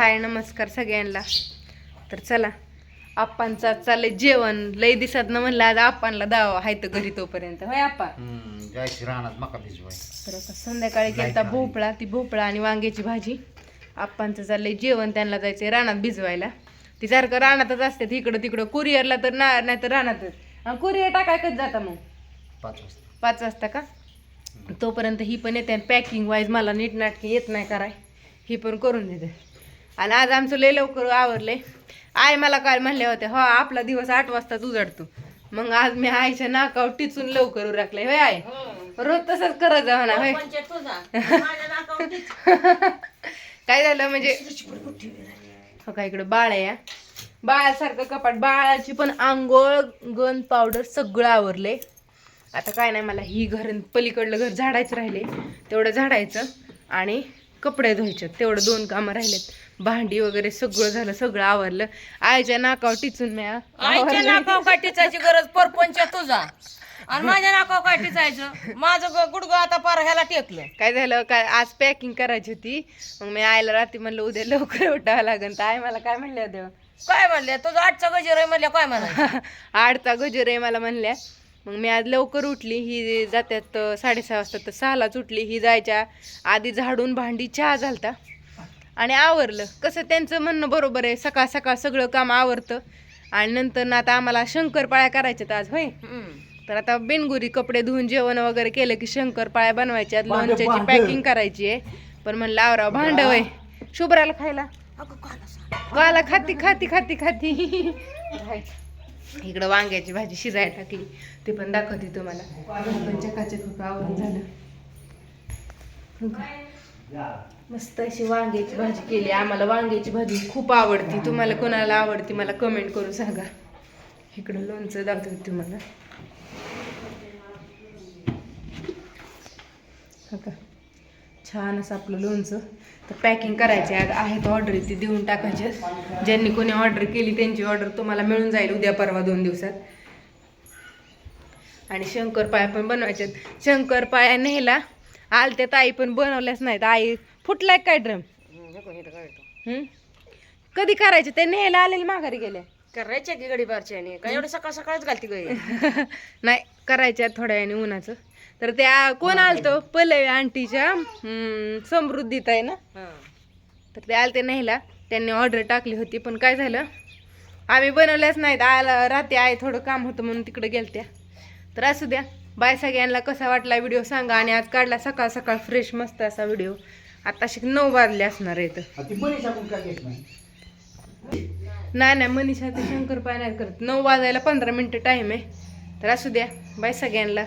हाय नमस्कार सगळ्यांना. तर चला आप्पांचा चाललंय जेवण. लय दिसत न म्हणलं आज आप्पांना दावा हाय तर घरी तोपर्यंत. होय आप्पा? हम्म, जायची रानात मका भिजवाय. तर आता संध्याकाळी केलता भोपळा ती भोपळा आणि वांग्याची भाजी. आप्पांचं चाललंय जेवण त्यांना जायचंय रानात भिजवायला. ती सारखं रानातच असते इकडं तिकडं. कुरिअरला तर ना नाही तर रानातच कुरिअर टाकाय कधी जाता मग. पाच वाजता. पाच वाजता का? तोपर्यंत ही पण येते आणि पॅकिंग वाईज मला नीटनाटकी येत नाही कराय. ही पण करून देते. आणि आज आमचं लय लवकर आवरले आय मला काय म्हणले होते हो आपला दिवस आठ वाजताच उजाडतो. मग आज मी आईच्या नाकावर टिचून लवकर उरकले होय आय रोज तसंच करत जा म्हणा होय? काय झालं म्हणजे हो का इकडं बाळ आहे हा. बाळासारखं कपाट बाळाची पण आंघोळ गन पावडर सगळं आवरले आता काय नाही मला ही घर पलीकडलं घर झाडायचं राहिले तेवढं झाडायचं. आणि कपडे धुवायचे तेवढं दोन कामं राहिलेत. भांडी वगैरे सगळं झालं सगळं आवरलं. आईच्या नाकावर टिचून मी आईच्या आवरलं. नाकाव काय टिचायची गरज? परपंच तुझा. आणि माझ्या नाकाव काय टिचायचं? माझं ग- गुडघं आता पार ह्याला टेकलं काय झालं? काय आज पॅकिंग करायची होती. मग मी आईला रात्री म्हणलं उद्या लवकर उठावं लागेल तर आई मला काय म्हणल्या होत्या काय म्हणले तुझं आजचा गजर आहे म्हणल्या काय म्हणायचं? आठचा गजर आहे मला म्हणल्या. मग मी आज लवकर उठली ही जात्यात साडेसहा वाजता तर सहालाच उठली. ही जायच्या आधी झाडून भांडी चहा झालता. आणि आवरलं. कसं त्यांचं म्हणणं बरोबर आहे. सकाळ सकाळ सगळं काम आवरतं. आणि नंतर ना आता आम्हाला शंकरपाळ्या करायच्यात आज होय. तर आता बिनगुरी कपडे धुवून जेवण वगैरे केलं की शंकरपाळ्या बनवायच्यात लोणच्याची. पॅकिंग करायची आहे. पण म्हणलं आवराव भांड वय शुभ्राला खायला. अगं काला खाती खाती खाती खाती. इकडं वांग्याची भाजी शिजायला टाकली. ते पण दाखवते तुम्हाला. पण चकाचक खूप आवरून झालं. हो का? मस्त अशी वांग्याची भाजी केली. आम्हाला वांग्याची भाजी खूप आवडती. तुम्हाला कोणाला आवडती मला कमेंट करू सांगा. इकडं लोणचं दाखवते तुम्हाला. हो का छान असं आपलं लोणचं. तर पॅकिंग करायचे आहे. आहेत ऑर्डर ती देऊन टाकायचे. ज्यांनी कोणी ऑर्डर केली त्यांची ऑर्डर तुम्हाला मिळून जाईल उद्या परवा दोन दिवसात. आणि शंकरपाया पण बनवायच्यात शंकरपाया नेला आलत्या ताई पण बनवल्याच नाहीत. आई फुटलाय काय ड्रम? कधी करायचे? ते न्यायला आलेले माघारी गेल्या करायच्या की गडी बारच्याने काय एवढं सकाळ सकाळच घालती गई नाही करायच्या थोड्या वेळाने उन्हाचं. तर त्या कोण आलतं? पलवी आंटीच्या समृद्धीत आहे ना? तर ते आलते न्यायला. त्यांनी ऑर्डर टाकली होती पण काय झालं? आम्ही बनवल्याच नाहीत. आला रात्री आहे थोडं काम होतं म्हणून तिकडे गेलत्या. तर असू द्या. बाय सगळ्यांना कसा वाटला व्हिडिओ सांगा आणि आज काढला सकाळ सकाळ फ्रेश मस्त असा व्हिडिओ. आता शिक नऊ वाजले असणार आहे तर नाही नाही मनीषा ते शंकर नाही करत. नऊ वाजायला पंधरा मिनटं टाईम आहे. तर असू द्या. बाय सगळ्यांना.